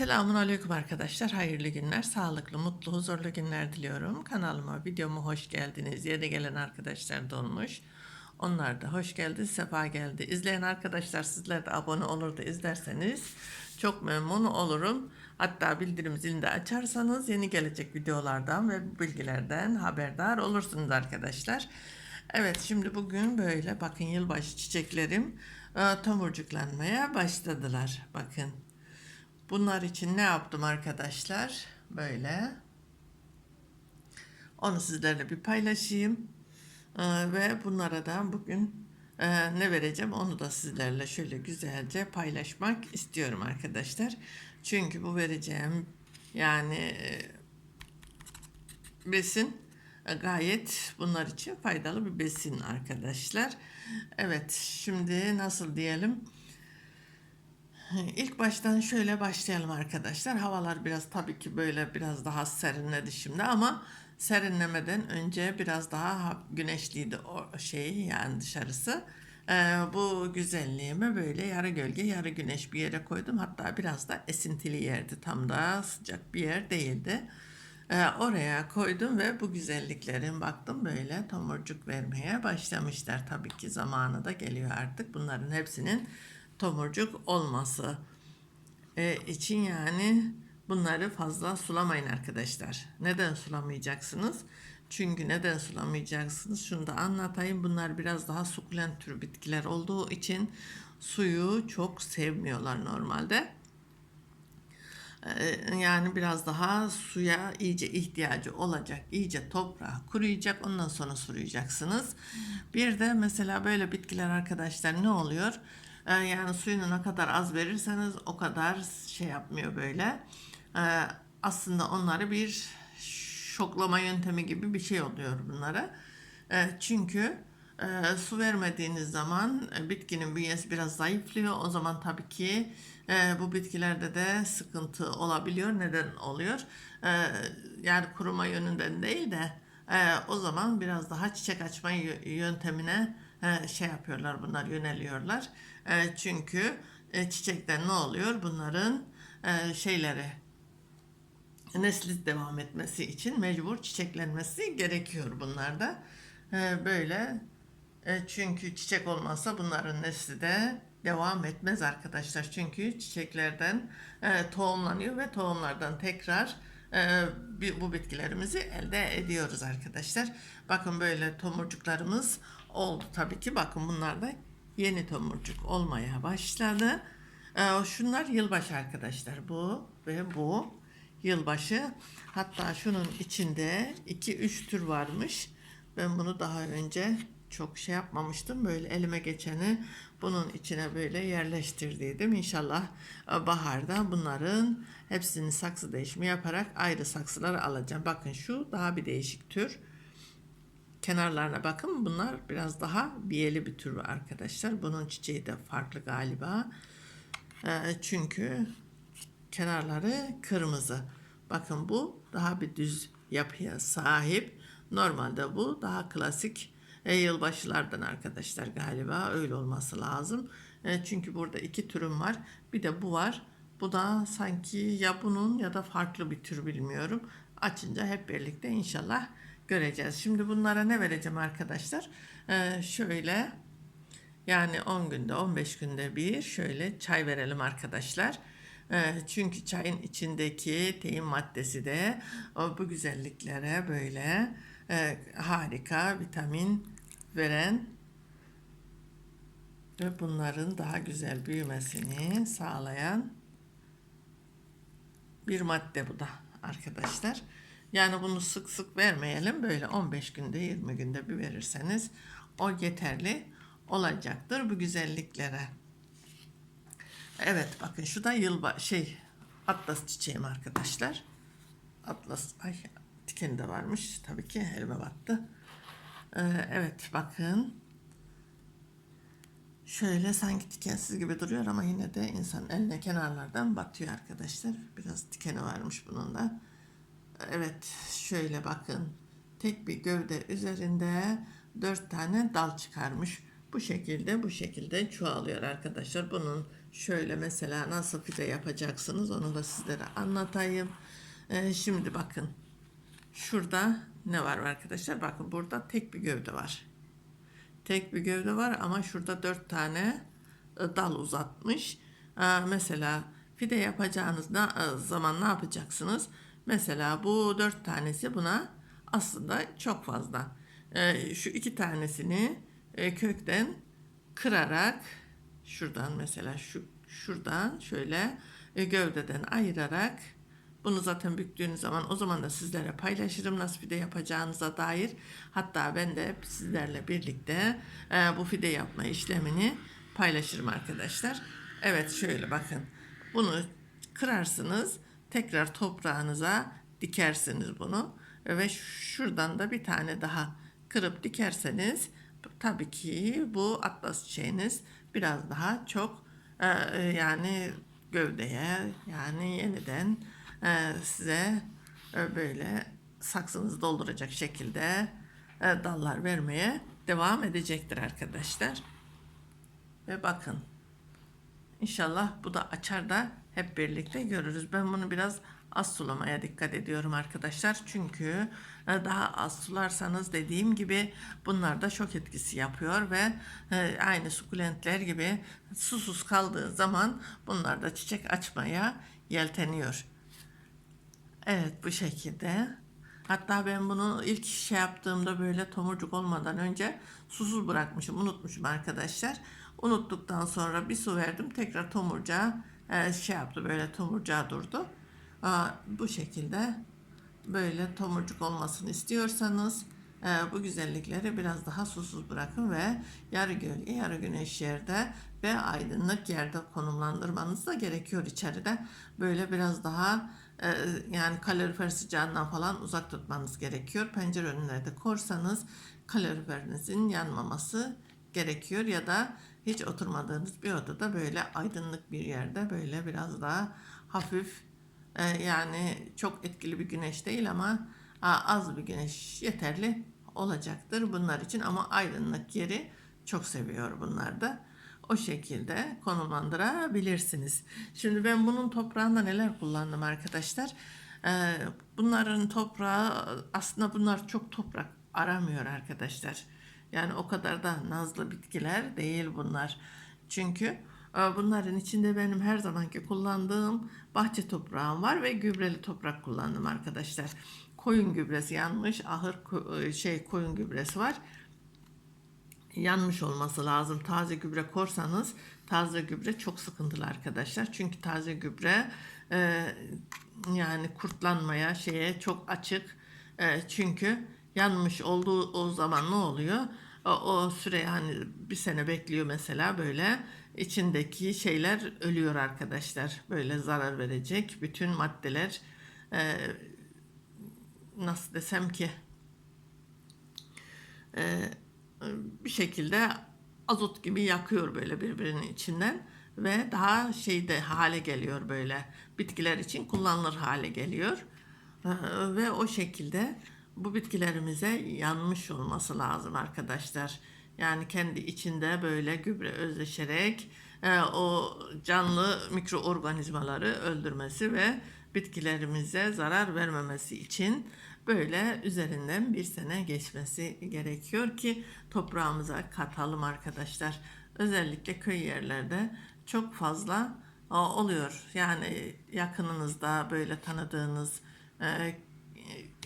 Selamun Aleyküm arkadaşlar. Hayırlı günler, sağlıklı, mutlu, huzurlu günler diliyorum. Kanalıma, videoma hoş geldiniz. Yeni gelen arkadaşlar da olmuş. Onlar da hoş geldi, sefa geldi. İzleyen arkadaşlar sizler de abone olur da izlerseniz çok memnun olurum. Hatta bildirim zilini de açarsanız yeni gelecek videolardan ve bilgilerden haberdar olursunuz arkadaşlar. Evet şimdi bugün böyle bakın yılbaşı çiçeklerim e, tomurcuklanmaya başladılar. Bakın. Bunlar için ne yaptım arkadaşlar? Böyle. Onu sizlerle bir paylaşayım. Ee, ve bunlara da bugün e, ne vereceğim onu da sizlerle şöyle güzelce paylaşmak istiyorum arkadaşlar. Çünkü bu vereceğim yani e, besin e, gayet bunlar için faydalı bir besin arkadaşlar. Evet şimdi nasıl diyelim? İlk baştan şöyle başlayalım arkadaşlar. Havalar biraz tabii ki böyle biraz daha serinledi şimdi ama serinlemeden önce biraz daha güneşliydi o şey yani dışarısı. Ee, bu güzelliğime böyle yarı gölge yarı güneş bir yere koydum. Hatta biraz da esintili yerdi. Tam da sıcak bir yer değildi. Ee, oraya koydum ve bu güzelliklerin baktım böyle tomurcuk vermeye başlamışlar. Tabii ki zamanı da geliyor artık. Bunların hepsinin tomurcuk olması e, için yani bunları fazla sulamayın arkadaşlar. Neden sulamayacaksınız? Çünkü neden sulamayacaksınız? Şunu da anlatayım. Bunlar biraz daha sukulent tür bitkiler olduğu için suyu çok sevmiyorlar normalde. Ee, yani biraz daha suya iyice ihtiyacı olacak. iyice toprağa kuruyacak. Ondan sonra sulayacaksınız. Bir de mesela böyle bitkiler arkadaşlar ne oluyor? Ee, yani suyunu ne kadar az verirseniz o kadar şey yapmıyor böyle. Ee, aslında onları bir şoklama yöntemi gibi bir şey oluyor bunlara. Ee, çünkü e, su vermediğiniz zaman e, bitkinin bünyesi biraz zayıflıyor. O zaman tabii ki e, bu bitkilerde de sıkıntı olabiliyor. Neden oluyor? E, yani kuruma yönünden değil de o zaman biraz daha çiçek açma yö- yöntemine şey yapıyorlar bunlar yöneliyorlar. E, çünkü e, ne oluyor? Bunların e, şeyleri nesli devam etmesi için mecbur çiçeklenmesi gerekiyor bunlarda. E, böyle e, çünkü çiçek olmazsa bunların nesli de devam etmez arkadaşlar. Çünkü çiçeklerden e, tohumlanıyor ve tohumlardan tekrar bu bitkilerimizi elde ediyoruz arkadaşlar. Bakın böyle tomurcuklarımız oldu tabii ki. Bakın bunlar da yeni tomurcuk olmaya başladı. E, şunlar yılbaşı arkadaşlar. Bu ve bu yılbaşı. Hatta şunun içinde 2-3 tür varmış. Ben bunu daha önce çok şey yapmamıştım. Böyle elime geçeni bunun içine böyle yerleştirdiydim. İnşallah e, baharda bunların hepsini saksı değişimi yaparak ayrı saksılar alacağım. Bakın şu daha bir değişik tür. Kenarlarına bakın bunlar biraz daha biyeli bir tür arkadaşlar. Bunun çiçeği de farklı galiba. E, çünkü kenarları kırmızı. Bakın bu daha bir düz yapıya sahip. Normalde bu daha klasik e, yılbaşılardan arkadaşlar galiba öyle olması lazım. E, çünkü burada iki türüm var. Bir de bu var. Bu da sanki ya bunun ya da farklı bir tür bilmiyorum. Açınca hep birlikte inşallah göreceğiz. Şimdi bunlara ne vereceğim arkadaşlar? E, şöyle yani 10 günde 15 günde bir şöyle çay verelim arkadaşlar. Ee, Çünkü çayın içindeki tein maddesi de bu güzelliklere böyle e, harika vitamin veren ve bunların daha güzel büyümesini sağlayan bir madde bu da arkadaşlar. Yani bunu sık sık vermeyelim. Böyle 15 günde 20 günde bir verirseniz o yeterli olacaktır bu güzelliklere. Evet bakın şu da yılba şey atlas çiçeğim arkadaşlar. Atlas ay dikeni de varmış tabii ki elime battı. Ee, evet bakın. Şöyle sanki dikensiz gibi duruyor ama yine de insan eline kenarlardan batıyor arkadaşlar. Biraz dikeni varmış bunun da. Evet şöyle bakın. Tek bir gövde üzerinde dört tane dal çıkarmış. Bu şekilde bu şekilde çoğalıyor arkadaşlar. Bunun şöyle mesela nasıl fide yapacaksınız onu da sizlere anlatayım. Ee, şimdi bakın şurada ne var arkadaşlar? Bakın burada tek bir gövde var. Tek bir gövde var ama şurada dört tane e, dal uzatmış. Aa, mesela fide yapacağınız e, zaman ne yapacaksınız? Mesela bu dört tanesi buna aslında çok fazla. Ee, şu iki tanesini e, kökten kırarak şuradan mesela şu şuradan şöyle e, gövdeden ayırarak bunu zaten büktüğünüz zaman o zaman da sizlere paylaşırım nasıl fide yapacağınıza dair. Hatta ben de sizlerle birlikte e, bu fide yapma işlemini paylaşırım arkadaşlar. Evet şöyle bakın. Bunu kırarsınız. Tekrar toprağınıza dikersiniz bunu. Ve şuradan da bir tane daha kırıp dikerseniz tabii ki bu atlas çiçeğiniz biraz daha çok e, e, yani gövdeye yani yeniden e, size e, böyle saksınızı dolduracak şekilde e, dallar vermeye devam edecektir arkadaşlar. Ve bakın İnşallah bu da açar da hep birlikte görürüz. Ben bunu biraz az sulamaya dikkat ediyorum arkadaşlar. Çünkü e, daha az sularsanız dediğim gibi bunlar da şok etkisi yapıyor ve e, aynı sukulentler gibi susuz kaldığı zaman bunlar da çiçek açmaya yelteniyor. Evet bu şekilde. Hatta ben bunu ilk şey yaptığımda böyle tomurcuk olmadan önce susuz bırakmışım, unutmuşum arkadaşlar. Unuttuktan sonra bir su verdim. Tekrar tomurcağa e, şey yaptı böyle tomurcağa durdu. Bu şekilde böyle tomurcuk olmasını istiyorsanız e, bu güzellikleri biraz daha susuz bırakın ve yarı gölge yarı güneş yerde ve aydınlık yerde konumlandırmanız da gerekiyor içeride. Böyle biraz daha e, yani kalorifer sıcağından falan uzak tutmanız gerekiyor. Pencere önünde korsanız kaloriferinizin yanmaması gerekiyor ya da hiç oturmadığınız bir odada böyle aydınlık bir yerde böyle biraz daha hafif e, yani çok etkili bir güneş değil ama az bir güneş yeterli olacaktır bunlar için ama aydınlık yeri çok seviyor bunlar da. O şekilde konumlandırabilirsiniz. Şimdi ben bunun toprağında neler kullandım arkadaşlar? Ee, bunların toprağı aslında bunlar çok toprak aramıyor arkadaşlar. Yani o kadar da nazlı bitkiler değil bunlar. Çünkü e, bunların içinde benim her zamanki kullandığım bahçe toprağım var ve gübreli toprak kullandım arkadaşlar. Koyun gübresi yanmış, ahır e, şey koyun gübresi var yanmış olması lazım. Taze gübre korsanız taze gübre çok sıkıntılı arkadaşlar. Çünkü taze gübre e, yani kurtlanmaya şeye çok açık. Çünkü yanmış olduğu o zaman ne oluyor? O, o süre hani bir sene bekliyor mesela böyle. İçindeki şeyler ölüyor arkadaşlar. Böyle zarar verecek bütün maddeler. E, nasıl desem ki? E, bir şekilde azot gibi yakıyor böyle birbirinin içinden ve daha şeyde hale geliyor böyle. Bitkiler için kullanılır hale geliyor. Ee, ve o şekilde bu bitkilerimize yanmış olması lazım arkadaşlar. Yani kendi içinde böyle gübre özleşerek e, o canlı mikroorganizmaları öldürmesi ve bitkilerimize zarar vermemesi için böyle üzerinden bir sene geçmesi gerekiyor ki toprağımıza katalım arkadaşlar. Özellikle köy yerlerde çok fazla e, oluyor. Yani yakınınızda böyle tanıdığınız e,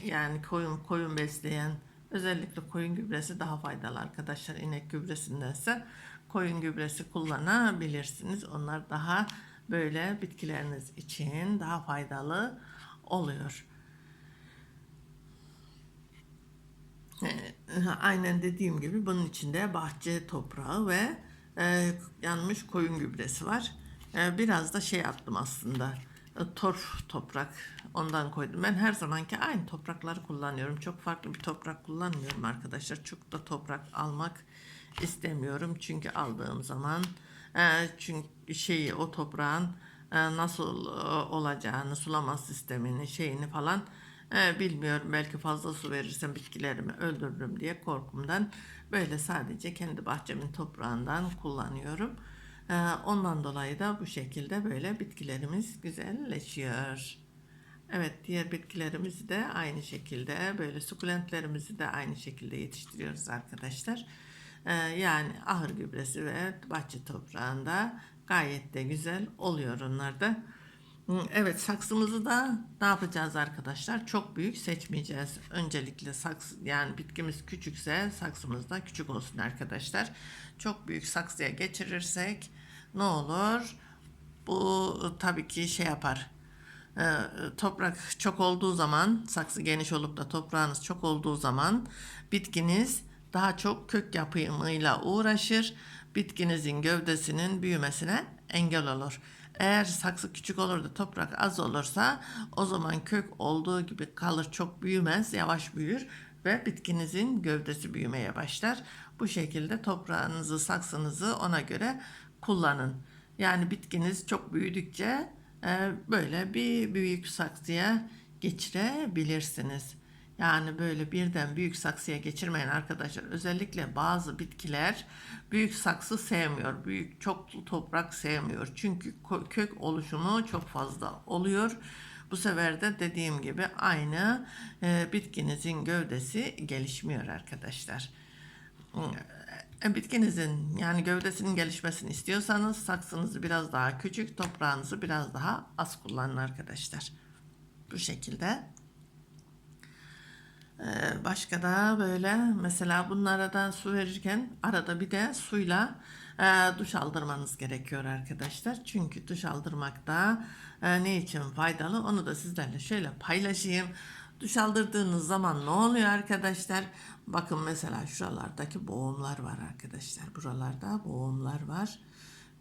yani koyun koyun besleyen özellikle koyun gübresi daha faydalı arkadaşlar inek gübresindense koyun gübresi kullanabilirsiniz. Onlar daha böyle bitkileriniz için daha faydalı oluyor. Ee, Aynen dediğim gibi bunun içinde bahçe toprağı ve e, yanmış koyun gübresi var. E, biraz da şey yaptım aslında. E, torf toprak ondan koydum. Ben her zamanki aynı toprakları kullanıyorum. Çok farklı bir toprak kullanmıyorum arkadaşlar. Çok da toprak almak istemiyorum. Çünkü aldığım zaman e, çünkü şeyi o toprağın e, nasıl olacağını, sulama sistemini, şeyini falan bilmiyorum. Belki fazla su verirsem bitkilerimi öldürürüm diye korkumdan böyle sadece kendi bahçemin toprağından kullanıyorum. Ee, ondan dolayı da bu şekilde böyle bitkilerimiz güzelleşiyor. Evet diğer bitkilerimizi de aynı şekilde böyle sukulentlerimizi de aynı şekilde yetiştiriyoruz arkadaşlar. Ee, yani ahır gübresi ve bahçe toprağında gayet de güzel oluyor onlar da. Evet saksımızı da ne yapacağız arkadaşlar? Çok büyük seçmeyeceğiz. Öncelikle saksı yani bitkimiz küçükse saksımız da küçük olsun arkadaşlar. Çok büyük saksıya geçirirsek ne olur? Bu tabii ki şey yapar. Ee, toprak çok olduğu zaman, saksı geniş olup da toprağınız çok olduğu zaman bitkiniz daha çok kök yapımıyla uğraşır. Bitkinizin gövdesinin büyümesine engel olur. Eğer saksı küçük olur da toprak az olursa o zaman kök olduğu gibi kalır çok büyümez yavaş büyür ve bitkinizin gövdesi büyümeye başlar. Bu şekilde toprağınızı saksınızı ona göre kullanın. Yani bitkiniz çok büyüdükçe e, böyle bir büyük saksıya geçirebilirsiniz. Yani böyle birden büyük saksıya geçirmeyin arkadaşlar. Özellikle bazı bitkiler büyük saksı sevmiyor. Büyük çoklu toprak sevmiyor. Çünkü kök oluşumu çok fazla oluyor. Bu sefer de dediğim gibi aynı e, bitkinizin gövdesi gelişmiyor arkadaşlar. E, Bitkinizin yani gövdesinin gelişmesini istiyorsanız saksınızı biraz daha küçük, toprağınızı biraz daha az kullanın arkadaşlar. Bu şekilde. Ee, Başka da böyle mesela bunlara da su verirken arada bir de suyla e, duş aldırmanız gerekiyor arkadaşlar. Çünkü duş aldırmak da e, ne için faydalı onu da sizlerle şöyle paylaşayım. Duş aldırdığınız zaman ne oluyor arkadaşlar? Bakın mesela şuralardaki boğumlar var arkadaşlar. Buralarda boğumlar var.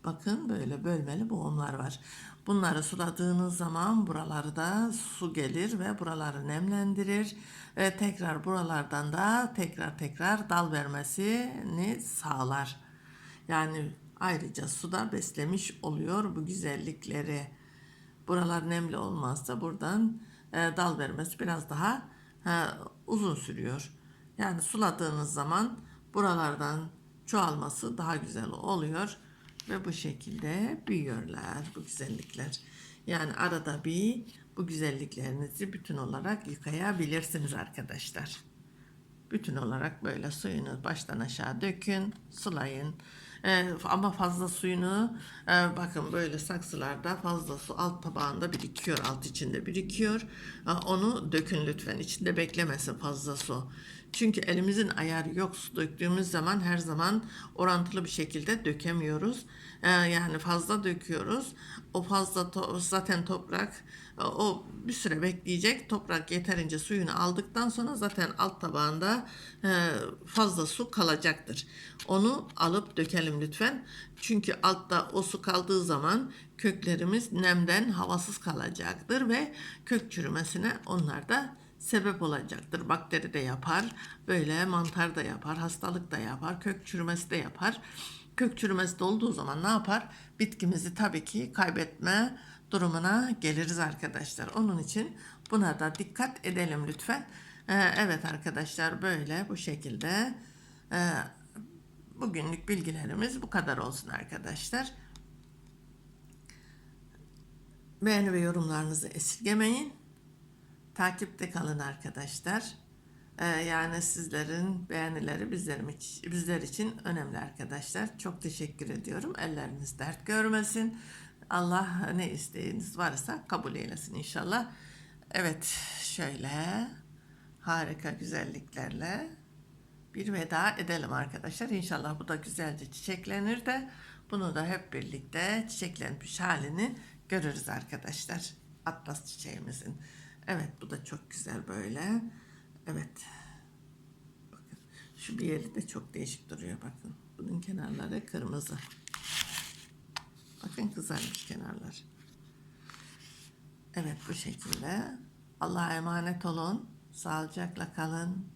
Bakın böyle bölmeli boğumlar var. Bunları suladığınız zaman buralarda su gelir ve buraları nemlendirir. Ve tekrar buralardan da tekrar tekrar dal vermesini sağlar. Yani ayrıca suda beslemiş oluyor bu güzellikleri. Buralar nemli olmazsa buradan e, dal vermesi biraz daha e, uzun sürüyor. Yani suladığınız zaman buralardan çoğalması daha güzel oluyor ve bu şekilde büyüyorlar bu güzellikler. Yani arada bir bu güzelliklerinizi bütün olarak yıkayabilirsiniz arkadaşlar. Bütün olarak böyle suyunu baştan aşağı dökün, sulayın. Ee, ama fazla suyunu e, bakın böyle saksılarda fazla su alt tabağında birikiyor, alt içinde birikiyor. Ee, onu dökün lütfen. İçinde beklemesin fazla su. Çünkü elimizin ayarı yok. Su döktüğümüz zaman her zaman orantılı bir şekilde dökemiyoruz. Ee, yani fazla döküyoruz. O fazla to- zaten toprak e, o bir süre bekleyecek. Toprak yeterince suyunu aldıktan sonra zaten alt tabağında e, fazla su kalacaktır. Onu alıp dökelim lütfen. Çünkü altta o su kaldığı zaman köklerimiz nemden havasız kalacaktır ve kök çürümesine onlar da sebep olacaktır. Bakteri de yapar, böyle mantar da yapar, hastalık da yapar, kök çürümesi de yapar. Kök çürümesi de olduğu zaman ne yapar? Bitkimizi tabii ki kaybetme durumuna geliriz arkadaşlar. Onun için buna da dikkat edelim lütfen. Ee, evet arkadaşlar böyle bu şekilde e, bugünlük bilgilerimiz bu kadar olsun arkadaşlar. Beğeni ve yorumlarınızı esirgemeyin. Takipte kalın arkadaşlar. Ee, yani sizlerin beğenileri bizlerim için, bizler için önemli arkadaşlar. Çok teşekkür ediyorum. Elleriniz dert görmesin. Allah ne isteğiniz varsa kabul eylesin inşallah. Evet şöyle harika güzelliklerle bir veda edelim arkadaşlar. İnşallah bu da güzelce çiçeklenir de bunu da hep birlikte çiçeklenmiş halini görürüz arkadaşlar. Atlas çiçeğimizin. Evet bu da çok güzel böyle. Evet. Bakın şu bir yeri de çok değişik duruyor bakın. Bunun kenarları kırmızı. Bakın kızarmış kenarlar. Evet bu şekilde. Allah'a emanet olun. Sağlıcakla kalın.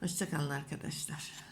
Hoşçakalın arkadaşlar.